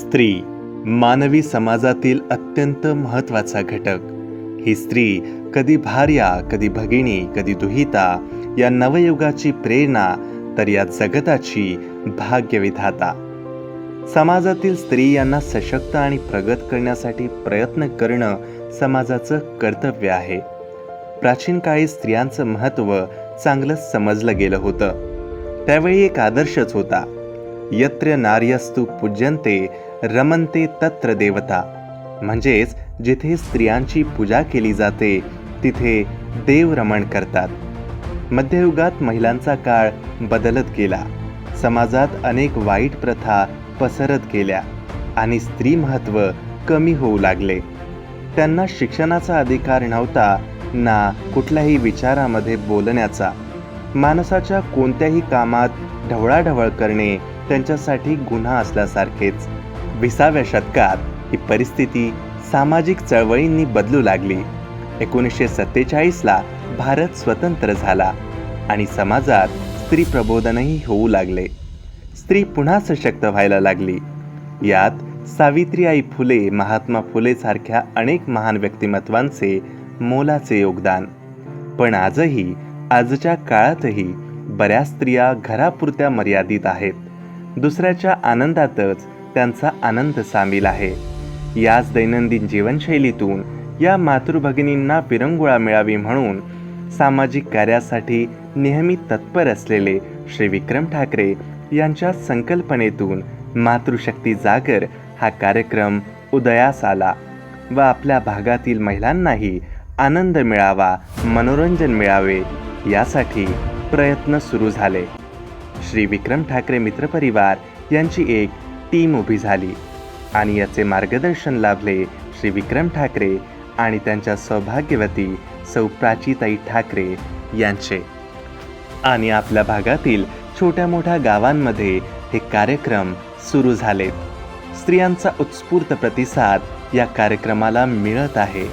स्त्री मानवी समाजातील अत्यंत महत्त्वाचा घटक. ही स्त्री कधी भार्या कधी भगिनी कधी दुहिता या नवयुगाची प्रेरणा तर या जगताची भाग्यविधाता. समाजातील स्त्रियांना सशक्त आणि प्रगत करण्यासाठी प्रयत्न करणं समाजाचं कर्तव्य आहे. प्राचीन काळी स्त्रियांचं महत्त्व चांगलं समजलं गेलं होतं. त्यावेळी एक आदर्शच होता. यत्र नार्यस्तु पूज्यन्ते रमंते तत्र देवता. म्हणजेच जिथे स्त्रियांची पूजा केली जाते तिथे देव रमण करतात. मध्ययुगात महिलांचा काळ बदलत गेला. समाजात अनेक वाईट प्रथा पसरत गेल्या आणि स्त्री महत्त्व कमी होऊ लागले. त्यांना शिक्षणाचा अधिकार नव्हता ना कुठल्याही विचारामध्ये बोलण्याचा. माणसाच्या कोणत्याही कामात ढवळाढवळ करणे त्यांच्यासाठी गुन्हा असल्यासारखेच विसाव्या शतकात ही परिस्थिती सामाजिक चळवळींनी बदलू लागली. एकोणीसशे सत्तेचाळीसला भारत स्वतंत्र झाला आणि समाजात स्त्री प्रबोधनही होऊ लागले. स्त्री पुन्हा सशक्त व्हायला लागली. यात सावित्रीआई फुले महात्मा फुले सारख्या अनेक महान व्यक्तिमत्वांचे मोलाचे योगदान. पण आजही आजच्या काळातही बऱ्याच स्त्रिया घरापुरत्या मर्यादित आहेत. दुसऱ्याच्या आनंदातच त्यांचा आनंद सामील आहे. याच दैनंदिन जीवनशैलीतून या मातृभगिनींना विरंगुळा मिळावी म्हणून सामाजिक कार्यासाठी नेहमी तत्पर असलेले श्री विक्रम ठाकरे यांच्या संकल्पनेतून मातृशक्ती जागर हा कार्यक्रम उदयास आला व आपल्या भागातील महिलांनाही आनंद मिळावा मनोरंजन मिळावे यासाठी प्रयत्न सुरू झाले. श्री विक्रम ठाकरे मित्रपरिवार यांची एक टीम उभी झाली. आणि याचे मार्गदर्शन लाभले श्री विक्रम ठाकरे आणि त्यांच्या सौभाग्यवती सौ प्राचीताई ठाकरे यांचे. आणि आपल्या भागातील छोट्या मोठ्या गावांमध्ये हे कार्यक्रम सुरू झालेत स्त्रियांचा उत्स्फूर्त प्रतिसाद या कार्यक्रमाला मिळत आहे.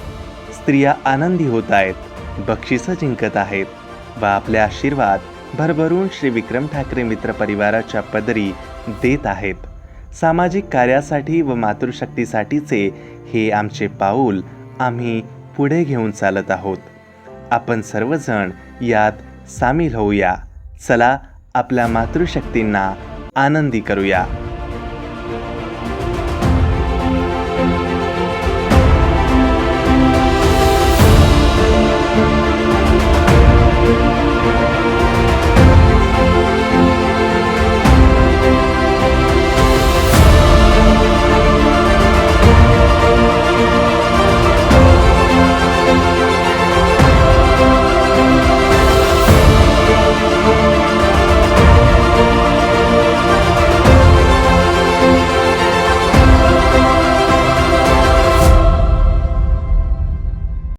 स्त्रिया आनंदी होत आहेत बक्षिसं जिंकत आहेत व आपले आशीर्वाद भरभरून श्री विक्रम ठाकरे मित्र परिवाराच्या पदरी देत आहेत. सामाजिक कार्यासाठी व मातृशक्तीसाठीचे हे आमचे पाऊल आम्ही पुढे घेऊन चालत आहोत. आपण सर्वजण यात सामील होऊया. चला आपल्या मातृशक्तींना आनंदी करूया.